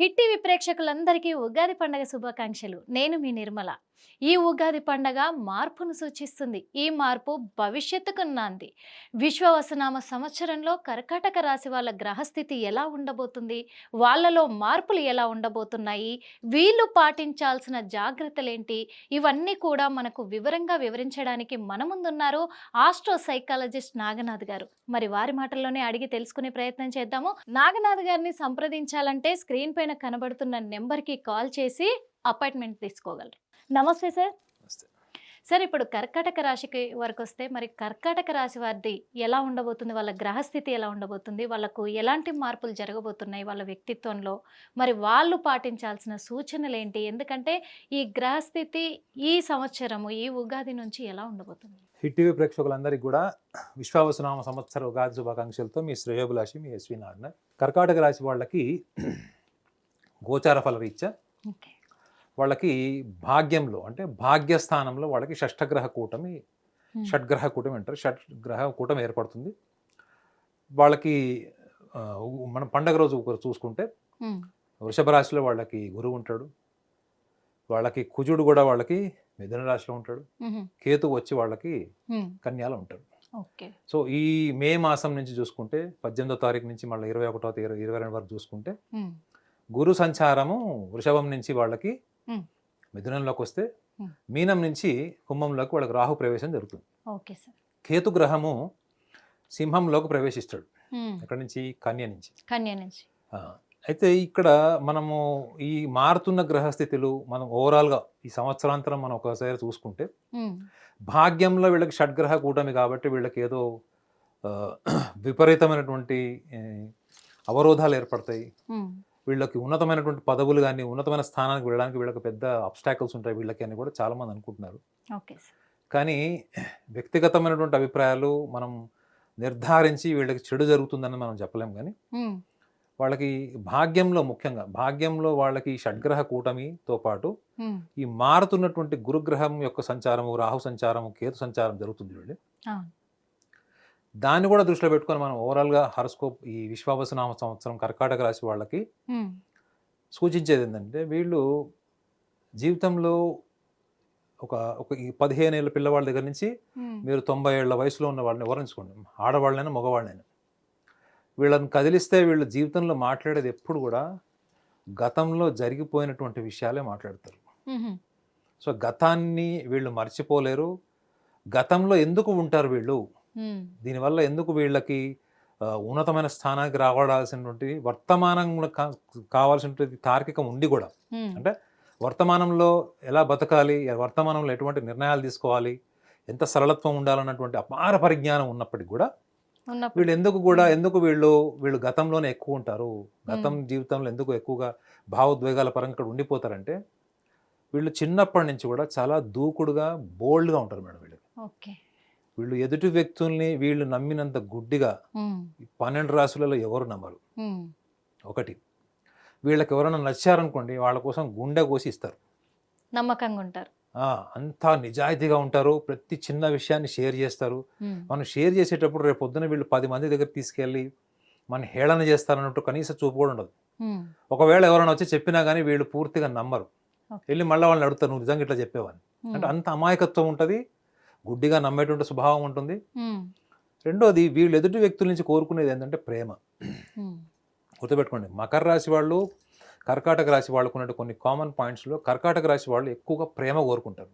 Hit TV ప్రేక్షకులందరికీ ఉగాది పండగ శుభాకాంక్షలు. నేను మీ నిర్మల. ఈ ఉగాది పండగ మార్పును సూచిస్తుంది. ఈ మార్పు భవిష్యత్తుకు నాంది. విశ్వవసనామ సంవత్సరంలో కర్కాటక రాశి వాళ్ళ గ్రహస్థితి ఎలా ఉండబోతుంది? వాళ్ళలో మార్పులు ఎలా ఉండబోతున్నాయి? వీళ్ళు పాటించాల్సిన జాగ్రత్తలేంటి? ఇవన్నీ కూడా మనకు వివరంగా వివరించడానికి మన ముందున్నారు ఆస్ట్రో సైకాలజిస్ట్ నాగనాథ్ గారు. మరి వారి మాటల్లోనే అడిగి తెలుసుకునే ప్రయత్నం చేద్దాము. నాగనాథ్ గారిని సంప్రదించాలంటే స్క్రీన్ పైన కనబడుతున్న నెంబర్కి కాల్ చేసి అపాయింట్మెంట్ తీసుకోగలరు. నమస్తే సార్. సార్ ఇప్పుడు కర్కాటక రాశికి వరకు వస్తే మరి కర్కాటక రాశి వారిది ఎలా ఉండబోతుంది? వాళ్ళ గ్రహస్థితి ఎలా ఉండబోతుంది? వాళ్ళకు ఎలాంటి మార్పులు జరగబోతున్నాయి? వాళ్ళ వ్యక్తిత్వంలో మరి వాళ్ళు పాటించాల్సిన సూచనలు ఏంటి? ఎందుకంటే ఈ గ్రహస్థితి ఈ సంవత్సరము ఈ ఉగాది నుంచి ఎలా ఉండబోతుంది? హిట్ టీవీ ప్రేక్షకులందరికీ కూడా విశ్వావసనామ సంవత్సర ఉగాది శుభాకాంక్షలతో మీ శ్రేయోభిలాషి మీ ఎస్వి నారాయణ కర్కాటక రాశి వాళ్ళకి గోచార ఫల రీత్యా ఓకే. వాళ్ళకి భాగ్యంలో అంటే భాగ్యస్థానంలో వాళ్ళకి షష్టగ్రహ కూటమి షడ్గ్రహ కూటమి అంటారు. షడ్గ్రహ కూటమి ఏర్పడుతుంది. వాళ్ళకి మనం పండగ రోజు ఒకరు చూసుకుంటే వృషభ రాశిలో వాళ్ళకి గురువు ఉంటాడు. వాళ్ళకి కుజుడు కూడా వాళ్ళకి మిథున రాశిలో ఉంటాడు. కేతు వచ్చి వాళ్ళకి కన్యాలో ఉంటాడు. సో ఈ మే మాసం నుంచి చూసుకుంటే పద్దెనిమిదో తారీఖు నుంచి మళ్ళీ ఇరవై ఒకటో ఇరవై ఇరవై రెండు వరకు చూసుకుంటే గురు సంచారము వృషభం నుంచి వాళ్ళకి. మిథునంలోకి వస్తే. మీనం నుంచి కుంభంలోకి వాళ్ళకి రాహు ప్రవేశం జరుగుతుంది. Okay sir. కేతు గ్రహము సింహంలోకి ప్రవేశిస్తాడు. ఎక్కడి నుంచి? కన్య నుంచి. కన్యా నుంచి. అయితే ఇక్కడ మనము ఈ మారుతున్న గ్రహస్థితులు మనం ఓవరాల్గా ఈ సంవత్సరాంతరం మనం ఒకసారి చూసుకుంటే భాగ్యంలో వీళ్ళకి షడ్గ్రహ కూటమి కాబట్టి వీళ్ళకి ఏదో విపరీతమైనటువంటి అవరోధాలు ఏర్పడతాయి. వీళ్ళకి ఉన్నతమైనటువంటి పదవులు కానీ ఉన్నతమైన స్థానానికి వెళ్ళడానికి వీళ్ళకి పెద్ద అబ్స్టాకల్స్ ఉంటాయి వీళ్ళకి అని కూడా చాలామంది అనుకుంటున్నారు. కానీ వ్యక్తిగతమైనటువంటి అభిప్రాయాలు మనం నిర్ధారించి వీళ్ళకి చెడు జరుగుతుందని మనం చెప్పలేం కానీ వాళ్ళకి భాగ్యంలో ముఖ్యంగా భాగ్యంలో వాళ్ళకి షడ్గ్రహ కూటమితో పాటు ఈ మారుతున్నటువంటి గురుగ్రహం యొక్క సంచారము రాహు సంచారము కేతు సంచారం జరుగుతుంది వీళ్ళు దాన్ని కూడా దృష్టిలో పెట్టుకొని మనం ఓవరాల్గా హరస్కోప్ ఈ విశ్వావసనామ సంవత్సరం కర్కాటక రాశి వాళ్ళకి సూచించేది ఏంటంటే వీళ్ళు జీవితంలో ఒక ఒక ఈ పదిహేను ఏళ్ళ పిల్లవాళ్ళ దగ్గర నుంచి మీరు తొంభై ఏళ్ళ వయసులో ఉన్న వాళ్ళని ఎవరించుకోండి ఆడవాళ్ళైనా మగవాళ్ళైనా. వీళ్ళని కదిలిస్తే వీళ్ళ జీవితంలో మాట్లాడేది ఎప్పుడు కూడా గతంలో జరిగిపోయినటువంటి విషయాలే మాట్లాడతారు. సో గతాన్ని వీళ్ళు మర్చిపోలేరు. గతంలో ఎందుకు ఉంటారు వీళ్ళు? దీనివల్ల ఎందుకు వీళ్ళకి ఉన్నతమైన స్థానానికి రావాల్సినటువంటి వర్తమానం కావాల్సినటువంటి తార్కికం ఉండి కూడా అంటే వర్తమానంలో ఎలా బతకాలి వర్తమానంలో ఎటువంటి నిర్ణయాలు తీసుకోవాలి ఎంత సరళత్వం ఉండాలన్నటువంటి అపార పరిజ్ఞానం ఉన్నప్పటికీ కూడా వీళ్ళు ఎందుకు కూడా ఎందుకు వీళ్ళు వీళ్ళు గతంలోనే ఎక్కువ ఉంటారు గతం జీవితంలో ఎందుకు ఎక్కువగా భావోద్వేగాల పరంగా ఇక్కడ ఉండిపోతారంటే వీళ్ళు చిన్నప్పటి నుంచి కూడా చాలా దూకుడుగా బోల్డ్గా ఉంటారు మేడం వీళ్ళు వీళ్ళు ఎదుటి వ్యక్తుల్ని వీళ్ళు నమ్మినంత గుడ్డిగా పన్నెండు రాసులలో ఎవరు నమ్మరు. ఒకటి వీళ్ళకి ఎవరైనా నచ్చారనుకోండి వాళ్ళ కోసం గుండె కోసి ఇస్తారు నమ్మకంగా ఉంటారు. అంతా నిజాయితీగా ఉంటారు ప్రతి చిన్న విషయాన్ని షేర్ చేస్తారు. మనం షేర్ చేసేటప్పుడు రేపు పొద్దున వీళ్ళు పది మంది దగ్గర తీసుకెళ్ళి మన హేళన చేస్తారన్నట్టు కనీస చూపు కూడా ఉండదు. ఒకవేళ ఎవరైనా వచ్చి చెప్పినా కానీ వీళ్ళు పూర్తిగా నమ్మరు. వెళ్ళి మళ్ళీ వాళ్ళని అడుగుతారు నువ్వు నిజంగా ఇట్లా చెప్పేవాని ఉమ్, అంటే అంత అమాయకత్వం ఉంటుంది. గుడ్డిగా నమ్మేటువంటి స్వభావం ఉంటుంది. రెండోది వీళ్ళు ఎదుటి వ్యక్తుల నుంచి కోరుకునేది ఏంటంటే ప్రేమ. గుర్తుపెట్టుకోండి మకర రాశి వాళ్ళు కర్కాటక రాశి వాళ్ళకు ఉన్నట్టు కొన్ని కామన్ పాయింట్స్లో కర్కాటక రాశి వాళ్ళు ఎక్కువగా ప్రేమ కోరుకుంటారు.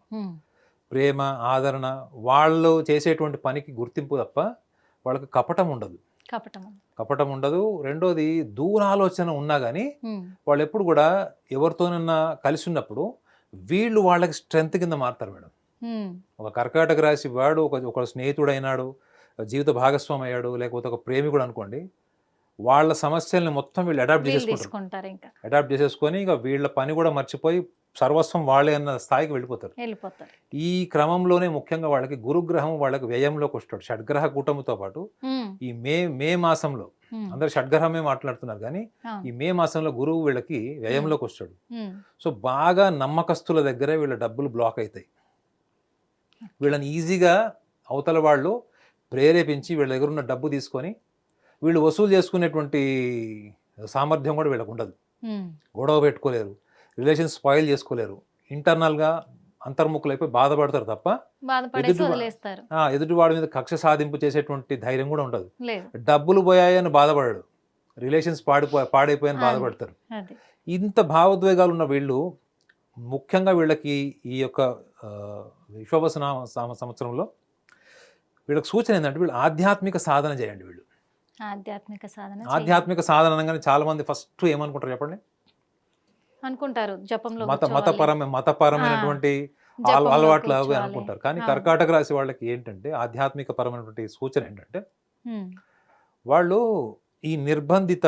ప్రేమ ఆదరణ వాళ్ళు చేసేటువంటి పనికి గుర్తింపు తప్ప వాళ్ళకి కపటం ఉండదు. కపటం కపటం ఉండదు. రెండోది దూరాలోచన ఉన్నా కానీ వాళ్ళు ఎప్పుడు కూడా ఎవరితోనన్నా కలిసి ఉన్నప్పుడు వీళ్ళు వాళ్ళకి స్ట్రెంత్ కింద మారుతారు మేడం. ఒక కర్కాటక రాశి వాడు ఒక ఒక స్నేహితుడు అయినాడు జీవిత భాగస్వామి అయ్యాడు లేకపోతే ఒక ప్రేమికుడు అనుకోండి వాళ్ళ సమస్యల్ని మొత్తం వీళ్ళు అడాప్ట్ ఇంకా. అడాప్ట్ చేసేసుకొని ఇక వీళ్ళ పని కూడా మర్చిపోయి సర్వస్వం వాళ్ళే అన్న స్థాయికి వెళ్ళిపోతారు. వెళ్ళిపోతారు. ఈ క్రమంలోనే ముఖ్యంగా వాళ్ళకి గురుగ్రహం వాళ్ళకి వ్యయంలోకి వస్తాడు. షడ్గ్రహ కూటమితో పాటు ఈ మే మే మాసంలో అందరు షడ్గ్రహమే మాట్లాడుతున్నారు కానీ ఈ మే మాసంలో గురువు వీళ్ళకి వ్యయంలోకి వస్తాడు. సో బాగా నమ్మకస్తుల దగ్గరే వీళ్ళ డబ్బులు బ్లాక్ అవుతాయి. వీళ్ళని ఈజీగా అవతల వాళ్ళు ప్రేరేపించి వీళ్ళ దగ్గర ఉన్న డబ్బు తీసుకొని వీళ్ళు వసూలు చేసుకునేటువంటి సామర్థ్యం కూడా వీళ్ళకు ఉండదు. గొడవ పెట్టుకోలేరు. రిలేషన్స్ స్పాయిల్ చేసుకోలేరు. ఇంటర్నల్గా అంతర్ముఖులైపోయి బాధపడతారు తప్ప ఎదుటి వాడి మీద కక్ష సాధింపు చేసేటువంటి ధైర్యం కూడా ఉండదు. డబ్బులు పోయాయని బాధపడాడు. రిలేషన్స్ పాడిపో పాడైపోయాయని. బాధపడతారు. ఇంత భావోద్వేగాలు ఉన్న వీళ్ళు ముఖ్యంగా వీళ్ళకి ఈ యొక్క సామ- సంవత్సరంలో వీళ్ళకి సూచన ఏంటంటే వీళ్ళు ఆధ్యాత్మిక సాధన చేయండి వీళ్ళు ఆధ్యాత్మిక సాధన. ఆధ్యాత్మిక సాధన అనగానే చాలా మంది ఫస్ట్ ఏమనుకుంటారు చెప్పండి అనుకుంటారు జపంలో మత మతపరమైన మతపరమైనటువంటి అలవాట్లు అవి. అనుకుంటారు కానీ. కర్కాటక రాశి వాళ్ళకి ఏంటంటే ఆధ్యాత్మిక పరమైనటువంటి సూచన ఏంటంటే వాళ్ళు ఈ నిర్బంధిత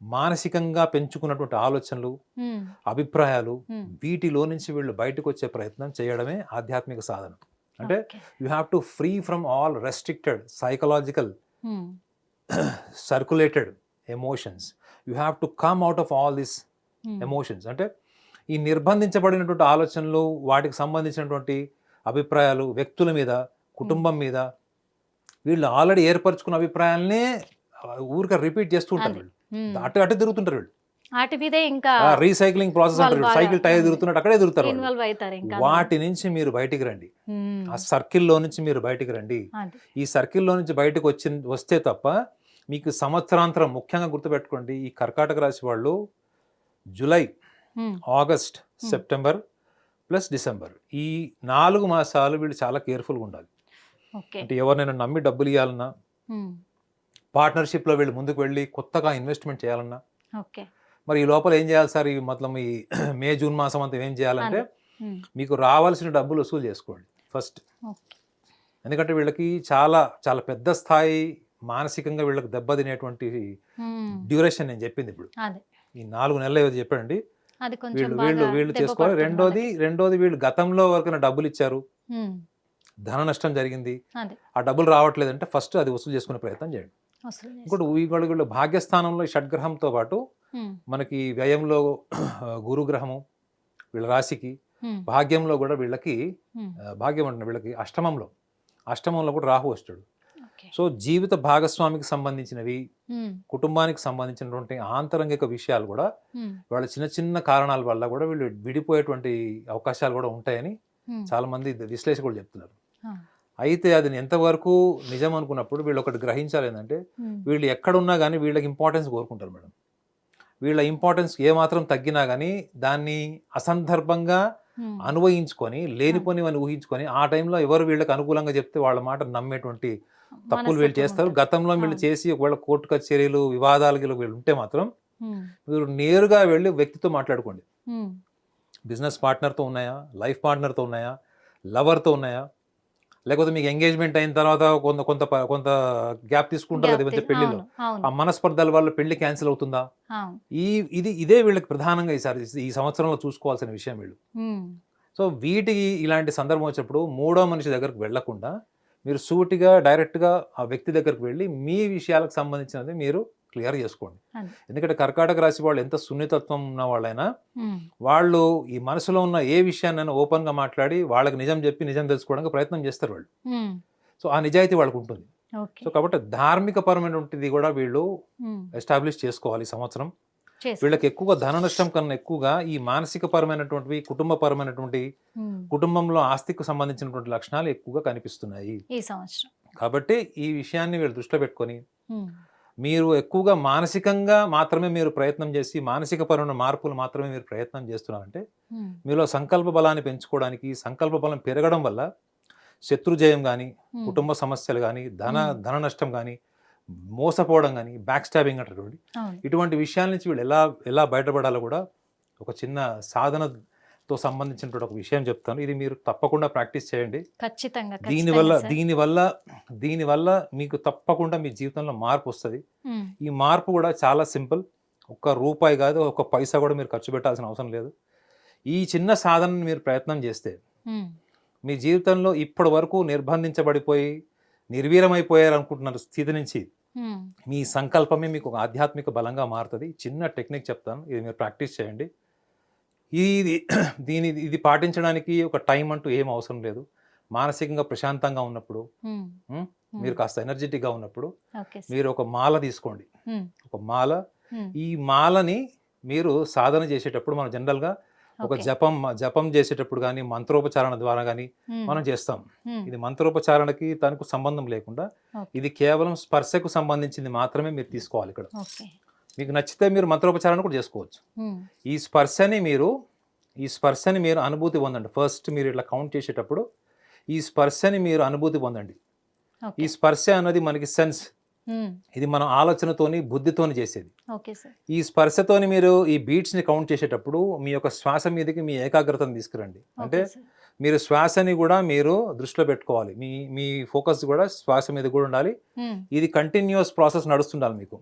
మానసికంగా పెంచుకున్నటువంటి ఆలోచనలు అభిప్రాయాలు. వీటిలో నుంచి వీళ్ళు బయటకు వచ్చే ప్రయత్నం చేయడమే ఆధ్యాత్మిక సాధన అంటే. You have to free from all restricted psychological circulated emotions you have to come out of all this emotions అంటే ఈ నిర్బంధించబడినటువంటి ఆలోచనలు వాటికి సంబంధించినటువంటి అభిప్రాయాలు వ్యక్తుల మీద కుటుంబం మీద వీళ్ళు ఆల్రెడీ ఏర్పరచుకున్న అభిప్రాయాలనే ఊరికే రిపీట్ చేస్తూ ఉంటారు. వీళ్ళు. అటు అటు తిరుగుతుంటారు వీళ్ళు. వాటి మీదే ఇంకా రీసైక్లింగ్ ప్రాసెస్ అంటారు సైకిల్ టైర్ తిరుగుతున్నట్టు అక్కడే తిరుగుతారు వాటి నుంచి మీరు బయటికి రండి. ఆ సర్కిల్లో నుంచి మీరు బయటికి రండి. ఈ సర్కిల్లో నుంచి బయటకు వచ్చి వస్తే తప్ప మీకు సంవత్సరాంతరం ముఖ్యంగా గుర్తుపెట్టుకోండి ఈ కర్కాటక రాశి వాళ్ళు July August September plus December. ఈ నాలుగు మాసాలు వీళ్ళు చాలా కేర్ఫుల్గా ఉండాలి. అంటే ఎవరినైనా నమ్మి డబ్బులు ఇవ్వాలన్నా పార్ట్నర్షిప్లో వీళ్ళు ముందుకు వెళ్ళి కొత్తగా ఇన్వెస్ట్మెంట్ చేయాలన్నా ఓకే. మరి ఈ లోపల ఏం చేయాలి సార్? ఈ మొత్తం ఈ మే జూన్ మాసం అంతా ఏం చేయాలంటే మీకు రావాల్సిన డబ్బులు వసూలు చేసుకోండి ఫస్ట్. ఎందుకంటే వీళ్ళకి చాలా చాలా పెద్ద స్థాయి మానసికంగా వీళ్ళకి దెబ్బతినేటువంటి డ్యూరేషన్ నేను చెప్పింది ఇప్పుడు. ఈ నాలుగు నెలలు ఏదో చెప్పండి వీళ్ళు వీళ్ళు వీళ్ళు చేసుకోవాలి. రెండోది రెండోది వీళ్ళు గతంలో వరకైనా డబ్బులు ఇచ్చారు. ధన నష్టం జరిగింది. ఆ డబ్బులు రావట్లేదంటే ఫస్ట్ అది వసూలు చేసుకునే ప్రయత్నం చేయండి. ఇంకోటి వీళ్ళు భాగ్యస్థానంలో షడ్గ్రహంతో పాటు మనకి వ్యయంలో గురుగ్రహము వీళ్ళ రాశికి భాగ్యంలో కూడా వీళ్ళకి భాగ్యం అంటే వీళ్ళకి అష్టమంలో. అష్టమంలో కూడా రాహు వస్తాడు. సో జీవిత భాగస్వామికి సంబంధించినవి కుటుంబానికి సంబంధించినటువంటి ఆంతరంగిక విషయాలు కూడా వాళ్ళ చిన్న చిన్న కారణాల వల్ల కూడా వీళ్ళు విడిపోయేటువంటి అవకాశాలు కూడా ఉంటాయని చాలా మంది విశ్లేషకులు చెప్తున్నారు. అయితే అది ఎంతవరకు నిజం అనుకున్నప్పుడు వీళ్ళు ఒకటి గ్రహించాలి ఏంటంటే వీళ్ళు ఎక్కడున్నా కానీ వీళ్ళకి ఇంపార్టెన్స్ కోరుకుంటారు మేడం. వీళ్ళ ఇంపార్టెన్స్ ఏమాత్రం తగ్గినా కానీ దాన్ని అసందర్భంగా అనువయించుకొని లేనిపోనివని ఊహించుకొని ఆ టైంలో ఎవరు వీళ్ళకి అనుకూలంగా చెప్తే వాళ్ళ మాట నమ్మేటువంటి తప్పులు వీళ్ళు చేస్తారు. గతంలో వీళ్ళు. చేసి ఒకవేళ కోర్టు కచేరీలు వివాదాలు గిలు వీళ్ళు ఉంటే మాత్రం మీరు నేరుగా వెళ్ళి వ్యక్తితో మాట్లాడుకోండి. బిజినెస్ పార్ట్నర్తో ఉన్నాయా? లైఫ్ పార్ట్నర్తో ఉన్నాయా? లవర్తో ఉన్నాయా? లేకపోతే మీకు ఎంగేజ్మెంట్ అయిన తర్వాత కొంత కొంత కొంత గ్యాప్ తీసుకుంటారు కదా. పెళ్ళిలో ఆ మనస్పర్ధల వల్ల పెళ్ళి క్యాన్సిల్ అవుతుందా. ఈ ఇది ఇదే వీళ్ళకి ప్రధానంగా ఈసారి ఈ సంవత్సరంలో చూసుకోవాల్సిన విషయం వీళ్ళు సో వీటికి ఇలాంటి సందర్భం వచ్చినప్పుడు మూడో మనిషి దగ్గరకు వెళ్ళకుండా మీరు సూటిగా డైరెక్ట్గా ఆ వ్యక్తి దగ్గరకు వెళ్ళి మీ విషయాలకు సంబంధించినది మీరు క్లియర్ చేసుకోండి. ఎందుకంటే కర్కాటక రాశి వాళ్ళు ఎంత సున్నితత్వం ఉన్న వాళ్ళైనా వాళ్ళు ఈ మనసులో ఉన్న ఏ విషయాన్నైనా ఓపెన్గా మాట్లాడి వాళ్ళకి నిజం చెప్పి నిజం తెలుసుకోవడానికి ప్రయత్నం చేస్తారు వాళ్ళు. సో ఆ నిజాయితీ వాళ్ళకు ఉంటుంది. సో కాబట్టి ధార్మిక పరమైనటువంటిది కూడా వీళ్ళు ఎస్టాబ్లిష్ చేసుకోవాలి సంవత్సరం. వీళ్ళకి ఎక్కువగా ధన నష్టం కన్నా ఎక్కువగా ఈ మానసిక పరమైనటువంటివి కుటుంబ పరమైనటువంటి కుటుంబంలో ఆస్తికి సంబంధించినటువంటి లక్షణాలు ఎక్కువగా కనిపిస్తున్నాయి. ఈ సంవత్సరం. కాబట్టి ఈ విషయాన్ని వీళ్ళు దృష్టిలో పెట్టుకొని మీరు ఎక్కువగా మానసికంగా మాత్రమే మీరు ప్రయత్నం చేసి మానసిక పరమైన మార్పులు మాత్రమే మీరు ప్రయత్నం చేస్తున్నారంటే మీలో సంకల్ప బలాన్ని పెంచుకోవడానికి సంకల్ప బలం పెరగడం వల్ల శత్రుజయం కానీ కుటుంబ సమస్యలు కానీ ధన. ధన నష్టం కానీ మోసపోవడం కానీ బ్యాక్ స్టాబింగ్ అంటారు ఇటువంటి విషయాల నుంచి వీళ్ళు ఎలా ఎలా బయటపడాలో కూడా ఒక చిన్న సాధనతో సంబంధించినటువంటి ఒక విషయం చెప్తాను. ఇది మీరు తప్పకుండా ప్రాక్టీస్ చేయండి. ఖచ్చితంగా దీనివల్ల. దీనివల్ల దీనివల్ల మీకు తప్పకుండా మీ జీవితంలో మార్పు వస్తుంది. ఈ మార్పు కూడా చాలా సింపుల్. ఒక్క రూపాయి కాదు ఒక్క పైసా కూడా మీరు ఖర్చు పెట్టాల్సిన అవసరం లేదు. ఈ చిన్న సాధనని మీరు ప్రయత్నం చేస్తే మీ జీవితంలో ఇప్పటి వరకు నిర్బంధించబడిపోయి నిర్వీరమైపోయారు అనుకుంటున్న స్థితి నుంచి మీ సంకల్పమే మీకు ఒక ఆధ్యాత్మిక బలంగా మారుతుంది. చిన్న టెక్నిక్ చెప్తాను. ఇది మీరు ప్రాక్టీస్ చేయండి. ఇది దీని ఇది పాటించడానికి ఒక టైం అంటూ ఏం అవసరం లేదు. మానసికంగా ప్రశాంతంగా ఉన్నప్పుడు మీరు కాస్త ఎనర్జెటిక్గా ఉన్నప్పుడు. మీరు ఒక మాల తీసుకోండి. ఒక మాల. ఈ మాలని మీరు సాధన చేసేటప్పుడు మనం జనరల్గా ఒక. జపం జపం చేసేటప్పుడు కానీ మంత్రోపచారణ ద్వారా కానీ మనం చేస్తాం. ఇది మంత్రోపచారణకి తనకు సంబంధం లేకుండా. ఇది కేవలం స్పర్శకు సంబంధించింది మాత్రమే మీరు తీసుకోవాలి ఇక్కడ. మీకు నచ్చితే మీరు మంత్రోపచారణ కూడా చేసుకోవచ్చు. ఈ స్పర్శని మీరు ఈ స్పర్శని మీరు అనుభూతి పొందండి. ఫస్ట్ మీరు ఇట్లా కౌంట్ చేసేటప్పుడు ఈ స్పర్శని మీరు అనుభూతి పొందండి. ఈ స్పర్శ అన్నది మనకి సెన్స్. ఇది మనం ఆలోచనతోని బుద్ధితోని చేసేది. ఈ స్పర్శతోని మీరు ఈ బీట్స్ని కౌంట్ చేసేటప్పుడు మీ యొక్క శ్వాస మీదకి మీ ఏకాగ్రతను తీసుకురండి. అంటే. మీరు శ్వాసని కూడా మీరు దృష్టిలో పెట్టుకోవాలి. మీ మీ ఫోకస్ కూడా శ్వాస మీద కూడా ఉండాలి. ఇది కంటిన్యూస్ ప్రాసెస్ నడుస్తుండాలి మీకు.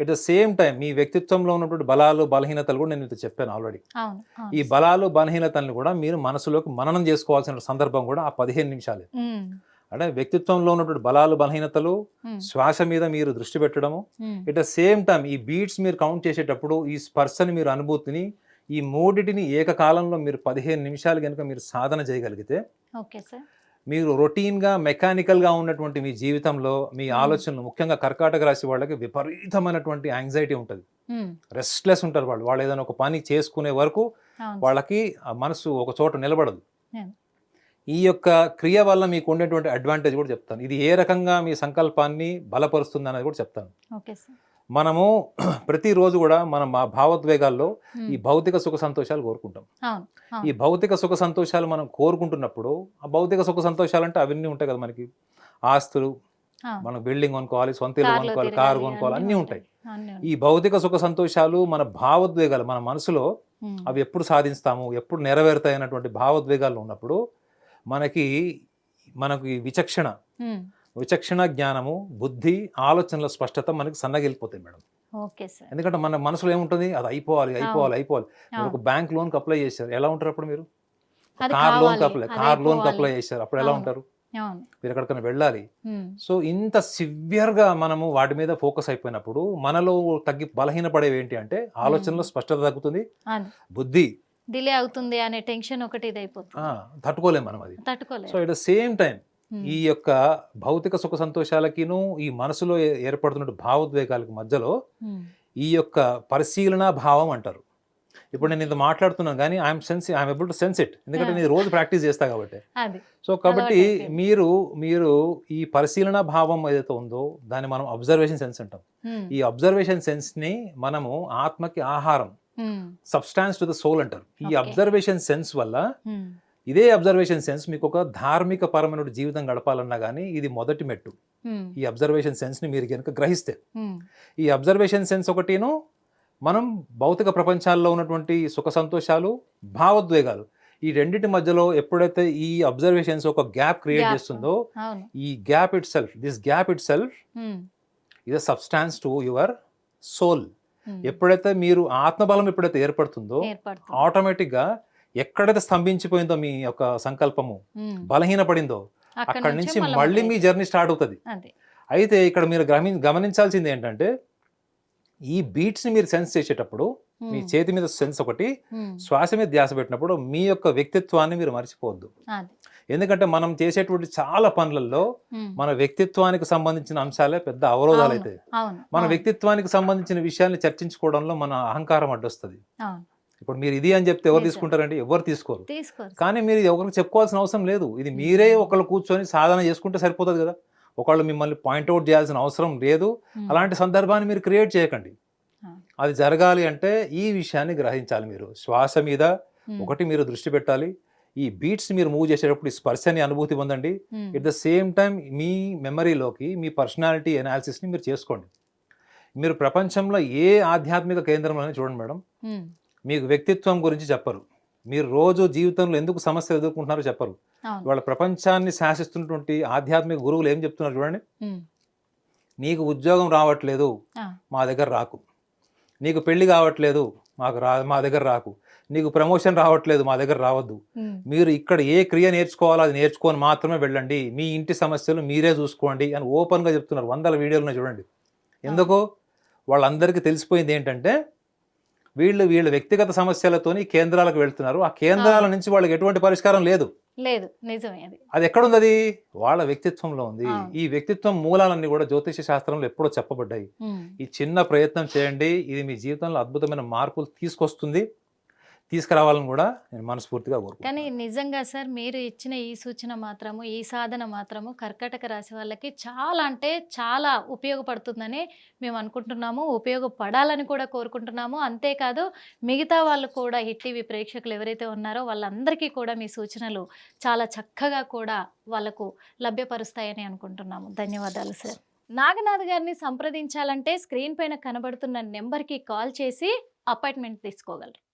ఎట్ ద సేమ్ టైం మీ వ్యక్తిత్వంలో ఉన్నటువంటి బలాలు బలహీనతలు కూడా నేను మీతో చెప్పాను ఆల్రెడీ ఈ బలాలు బలహీనతలను కూడా మీరు మనసులోకి మననం చేసుకోవాల్సిన సందర్భం కూడా ఆ పదిహేను నిమిషాలే. అంటే వ్యక్తిత్వంలో ఉన్నటువంటి బలాలు బలహీనతలు శ్వాస మీద మీరు దృష్టి పెట్టడము. ఎట్ ద సేమ్ టైం ఈ బీట్స్ మీరు కౌంట్ చేసేటప్పుడు ఈ స్పర్శని మీరు అనుభూతిని ఈ మూడిటిని ఏకకాలంలో మీరు పదిహేను నిమిషాలు కనుక మీరు సాధన చేయగలిగితే ఓకే సార్. మీరు రొటీన్గా మెకానికల్గా ఉన్నటువంటి మీ జీవితంలో మీ. ఆలోచనలు ముఖ్యంగా కర్కాటక రాశి వాళ్ళకి విపరీతమైనటువంటి యాంగ్జైటీ ఉంటుంది. రెస్ట్లెస్ ఉంటారు వాళ్ళు. వాళ్ళు ఏదైనా ఒక పని చేసుకునే వరకు వాళ్ళకి మనసు ఒక చోట నిలబడదు. ఈ యొక్క క్రియ వల్ల మీకు ఉండేటువంటి అడ్వాంటేజ్ కూడా చెప్తాను. ఇది ఏ రకంగా మీ సంకల్పాన్ని బలపరుస్తుంది అనేది కూడా చెప్తాను. Okay sir. మనము ప్రతిరోజు కూడా మనం మా భావోద్వేగాల్లో ఈ భౌతిక సుఖ సంతోషాలు కోరుకుంటాం. ఈ భౌతిక సుఖ సంతోషాలు మనం కోరుకుంటున్నప్పుడు ఆ భౌతిక సుఖ సంతోషాలు అంటే అవన్నీ ఉంటాయి కదా మనకి. ఆస్తులు. మనం బిల్డింగ్ కొనుక్కోవాలి సొంత ఇల్లు కొనుక్కోవాలి కారు కొనుక్కోవాలి అన్నీ ఉంటాయి. ఈ భౌతిక సుఖ సంతోషాలు మన భావోద్వేగాలు మన మనసులో అవి ఎప్పుడు సాధిస్తాము ఎప్పుడు నెరవేరుతాయి అన్నటువంటి భావోద్వేగాలు ఉన్నప్పుడు మనకి మనకి విచక్షణ విచక్షణ జ్ఞానము బుద్ధి ఆలోచనల స్పష్టత మనకి సన్నగిలిపోతాయి మేడం. ఎందుకంటే మన మనసులో ఏముంటుంది? అది అయిపోవాలి అయిపోవాలి అయిపోవాలి. మీరు. ఒక బ్యాంక్ లోన్కి అప్లై చేశారు. ఎలా ఉంటారు అప్పుడు మీరు? కార్ లోన్కి అప్లై కార్ లోన్కి. అప్లై చేశారు. అప్పుడు ఎలా. ఉంటారు? మీరు ఎక్కడికైనా వెళ్ళాలి. సో ఇంత సివియర్గా మనము వాటి మీద ఫోకస్ అయిపోయినప్పుడు మనలో తగ్గి బలహీనపడేవి ఏంటి అంటే ఆలోచనలో స్పష్టత తగ్గుతుంది బుద్ధి డిలే అవుతుంది అనే టెన్షన్ ఒకటి ఇదైపోతుంది ఆ, తట్టుకోలేం మనం అది. సో తట్టుకోలేదు ఎట్ ద సేమ్ టైం ఈ యొక్క భౌతిక సుఖ సంతోషాలకిను ఈ మనసులో ఏర్పడుతున్న భావోద్వేగాలకు మధ్యలో ఈ యొక్క పరిశీలన భావం అంటారు. ఇప్పుడు నేను ఇది మాట్లాడుతున్నాను కానీ I'm sense I'm able to sense it ఎందుకంటే. నేను రోజు ప్రాక్టీస్ చేస్తా కాబట్టి. సో కాబట్టి. మీరు మీరు ఈ పరిశీలన భావం ఏదైతే ఉందో దాన్ని మనం అబ్జర్వేషన్ సెన్స్ అంటాం. ఈ అబ్జర్వేషన్ సెన్స్ని మనము ఆత్మకి ఆహారం సబ్స్టాన్స్ టు ద సోల్ అంటారు. ఈ. అబ్జర్వేషన్ సెన్స్ వల్ల ఇదే అబ్జర్వేషన్ సెన్స్ మీకు ఒక ధార్మిక పరమైన జీవితం గడపాలన్నా కానీ ఇది మొదటి మెట్టు. ఈ అబ్జర్వేషన్ సెన్స్ని మీరు కనుక గ్రహిస్తే. ఈ అబ్జర్వేషన్ సెన్స్ ఒకటిను మనం భౌతిక ప్రపంచాల్లో ఉన్నటువంటి సుఖ సంతోషాలు భావోద్వేగాలు ఈ రెండింటి మధ్యలో ఎప్పుడైతే ఈ అబ్జర్వేషన్స్ ఒక గ్యాప్ క్రియేట్. చేస్తుందో ఈ gap itself this gap itself um, ఇది సబ్స్టాన్స్ టు యువర్ సోల్ ఎప్పుడైతే మీరు ఆత్మబలం ఎప్పుడైతే ఏర్పడుతుందో ఏర్పడుతుంది. ఆటోమేటిక్గా ఎక్కడైతే స్తంభించిపోయిందో మీ యొక్క సంకల్పము బలహీనపడిందో అక్కడి నుంచి మళ్ళా మీ. జర్నీ స్టార్ట్ అవుతుంది. అయితే ఇక్కడ మీరు గమని గమనించాల్సింది ఏంటంటే ఈ బీట్స్ని మీరు సెన్స్ చేసేటప్పుడు మీ చేతి మీద సెన్స్ ఒకటి శ్వాస మీద ధ్యాస పెట్టినప్పుడు మీ యొక్క వ్యక్తిత్వాన్ని మీరు మర్చిపోవద్దు. ఎందుకంటే మనం చేసేటువంటి చాలా పనులలో మన వ్యక్తిత్వానికి సంబంధించిన అంశాలే పెద్ద అవరోధాలు. అయితే మన వ్యక్తిత్వానికి సంబంధించిన విషయాల్ని చర్చించుకోవడంలో మన అహంకారం అడ్డొస్తుంది. ఇప్పుడు మీరు ఇది అని చెప్తే ఎవరు. తీసుకుంటారండి? ఎవరు తీసుకోరు. కానీ మీరు ఇది ఒకరికి చెప్పుకోవాల్సిన అవసరం లేదు. ఇది మీరే ఒకళ్ళు కూర్చొని సాధన చేసుకుంటే సరిపోతుంది కదా. ఒకళ్ళు మిమ్మల్ని పాయింట్అవుట్ చేయాల్సిన అవసరం లేదు. అలాంటి సందర్భాన్ని మీరు క్రియేట్ చేయకండి. అది జరగాలి అంటే ఈ విషయాన్ని గ్రహించాలి మీరు. శ్వాస మీద ఒకటి మీరు దృష్టి పెట్టాలి. ఈ బీట్స్ మీరు మూవ్ చేసేటప్పుడు స్పర్శని అనుభూతి పొందండి. ఎట్ ద సేమ్ టైం మీ మెమరీలోకి మీ పర్సనాలిటీ ఎనాలిసిస్ని మీరు చేసుకోండి. మీరు ప్రపంచంలో ఏ ఆధ్యాత్మిక కేంద్రంలోనే చూడండి మేడం. మీకు వ్యక్తిత్వం గురించి చెప్పరు. మీరు రోజు జీవితంలో ఎందుకు సమస్యలు ఎదుర్కొంటున్నారో చెప్పరు. వాళ్ళ ప్రపంచాన్ని శాసిస్తున్నటువంటి ఆధ్యాత్మిక గురువులు ఏం చెప్తున్నారు చూడండి. నీకు ఉద్యోగం రావట్లేదు మా దగ్గర రాకు. నీకు పెళ్ళి కావట్లేదు మాకు రా మా దగ్గర రాకు. నీకు ప్రమోషన్ రావట్లేదు మా దగ్గర రావద్దు. మీరు ఇక్కడ ఏ క్రియ నేర్చుకోవాలో అది నేర్చుకొని మాత్రమే వెళ్ళండి. మీ ఇంటి సమస్యలు మీరే చూసుకోండి అని ఓపెన్గా చెప్తున్నారు. వందల వీడియోలను చూడండి. ఎందుకు వాళ్ళందరికీ తెలిసిపోయింది ఏంటంటే వీళ్ళు వీళ్ళ వ్యక్తిగత సమస్యలతోని కేంద్రాలకు వెళ్తున్నారు. ఆ కేంద్రాల నుంచి వాళ్ళకి ఎటువంటి పరిష్కారం లేదు. లేదు. నిజమే అది. అది ఎక్కడుంది అది వాళ్ళ వ్యక్తిత్వంలో ఉంది. ఈ వ్యక్తిత్వం మూలాలన్నీ కూడా జ్యోతిష శాస్త్రంలో ఎప్పుడో చెప్పబడ్డాయి. ఈ చిన్న ప్రయత్నం చేయండి. ఇది మీ జీవితంలో అద్భుతమైన మార్పులు తీసుకొస్తుంది. తీసుకురావాలని కూడా నేను మనస్ఫూర్తిగా కానీ నిజంగా సార్ మీరు ఇచ్చిన ఈ సూచన మాత్రము ఈ సాధన మాత్రము కర్కటక రాశి వాళ్ళకి చాలా అంటే చాలా ఉపయోగపడుతుందని మేము అనుకుంటున్నాము. ఉపయోగపడాలని కూడా కోరుకుంటున్నాము. అంతేకాదు మిగతా వాళ్ళు కూడా హిట్ టీవీ ప్రేక్షకులు ఎవరైతే ఉన్నారో వాళ్ళందరికీ కూడా మీ సూచనలు చాలా చక్కగా కూడా వాళ్ళకు లభ్యపరుస్తాయని అనుకుంటున్నాము. ధన్యవాదాలు సార్. నాగనాథ్ గారిని సంప్రదించాలంటే స్క్రీన్ పైన కనబడుతున్న నెంబర్కి కాల్ చేసి అపాయింట్మెంట్ తీసుకోగలరు.